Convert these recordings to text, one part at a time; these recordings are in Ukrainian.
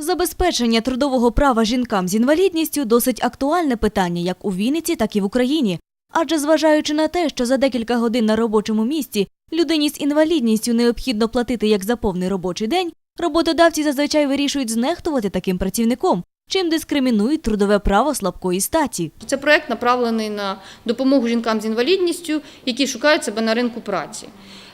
Забезпечення трудового права жінкам з інвалідністю досить актуальне питання як у Вінниці, так і в Україні. Адже зважаючи на те, що за декілька годин на робочому місці людині з інвалідністю необхідно платити як за повний робочий день, роботодавці зазвичай вирішують знехтувати таким працівником, чим дискримінують трудове право слабкої статі. Це проект направлений на допомогу жінкам з інвалідністю, які шукають себе на ринку праці.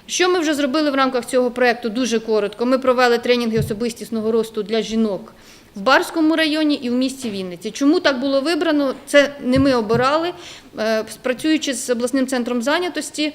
Що ми вже зробили в рамках цього проекту дуже коротко. Ми провели тренінги особистісного росту для жінок в Барському районі і в місті Вінниці. Чому так було вибрано? Це не ми обирали. Е, Працюючи з обласним центром зайнятості,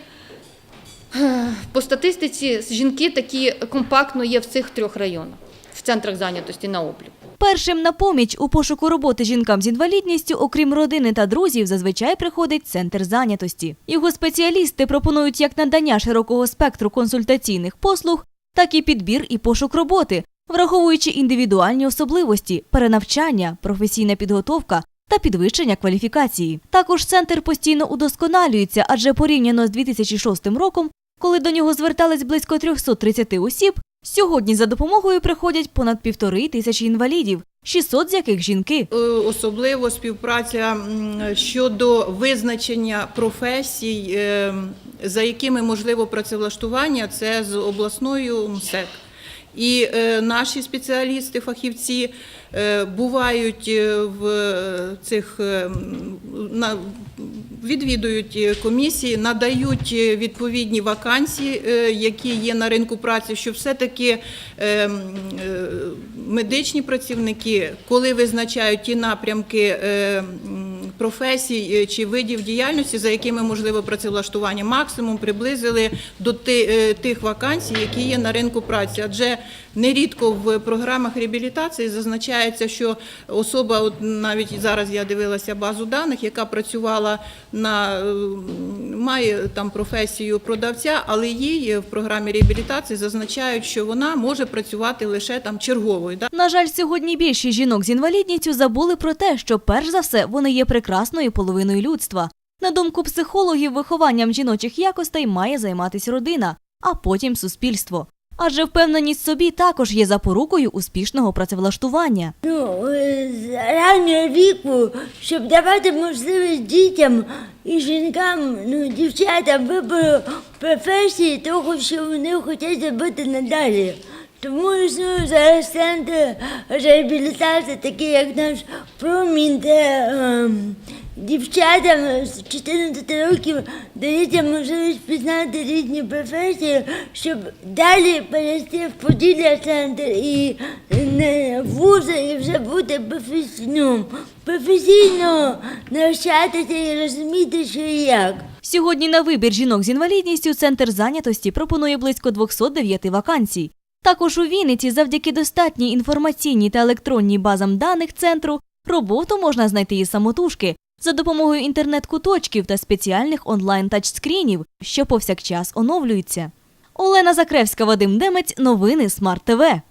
е, по статистиці жінки такі компактно є в цих трьох районах, в центрах зайнятості на обліку. Першим на поміч у пошуку роботи жінкам з інвалідністю, окрім родини та друзів, зазвичай приходить центр зайнятості. Його спеціалісти пропонують як надання широкого спектру консультаційних послуг, так і підбір і пошук роботи, враховуючи індивідуальні особливості, перенавчання, професійна підготовка та підвищення кваліфікації. Також центр постійно удосконалюється, адже порівняно з 2006 роком, коли до нього звертались близько 330 осіб, сьогодні за допомогою приходять понад півтори тисячі інвалідів, 600 з яких жінки. Е, Особливо співпраця щодо визначення професій, е, за якими можливо працевлаштування, це з обласною МСЕК. І е, наші спеціалісти, фахівці е, бувають е, в цих відвідують комісії, надають відповідні вакансії, які є на ринку праці, щоб все-таки медичні працівники, коли визначають ті напрямки професій е, чи видів діяльності, за якими можливо працевлаштування, максимум приблизили до е, тих вакансій, які є на ринку праці. Адже нерідко в програмах реабілітації зазначається, що особа, от навіть зараз я дивилася базу даних, яка працювала на е, має там професію продавця, але їй в програмі реабілітації зазначають, що вона може працювати лише там черговою. На жаль, сьогодні більшість жінок з інвалідністю забули про те, що перш за все вони є прекрасною половиною людства. На думку психологів, вихованням жіночих якостей має займатися родина, а потім суспільство. Адже впевненість собі також є запорукою успішного працевлаштування. ну, е, з раннього віку, щоб давати можливість дітям і жінкам, ну, дівчатам вибору професії того, що вони хочуть зробити надалі. Тому існує зараз центр реабілітації, такі як наш промінь, де ем, дівчатам з 14 років дається можливість пізнати різні професії, щоб далі перейти в Поділля центр і не вузи і вже бути професійним. Професійно навчатися і розуміти, що і як. Сьогодні на вибір жінок з інвалідністю центр зайнятості пропонує близько 209 вакансій. Також у Вінниці завдяки достатній інформаційній та електронній базам даних центру роботу можна знайти і самотужки за допомогою інтернет-куточків та спеціальних онлайн-тачскрінів, що повсякчас оновлюються. Олена Закревська, Вадим Демець, новини Смарт ТВ.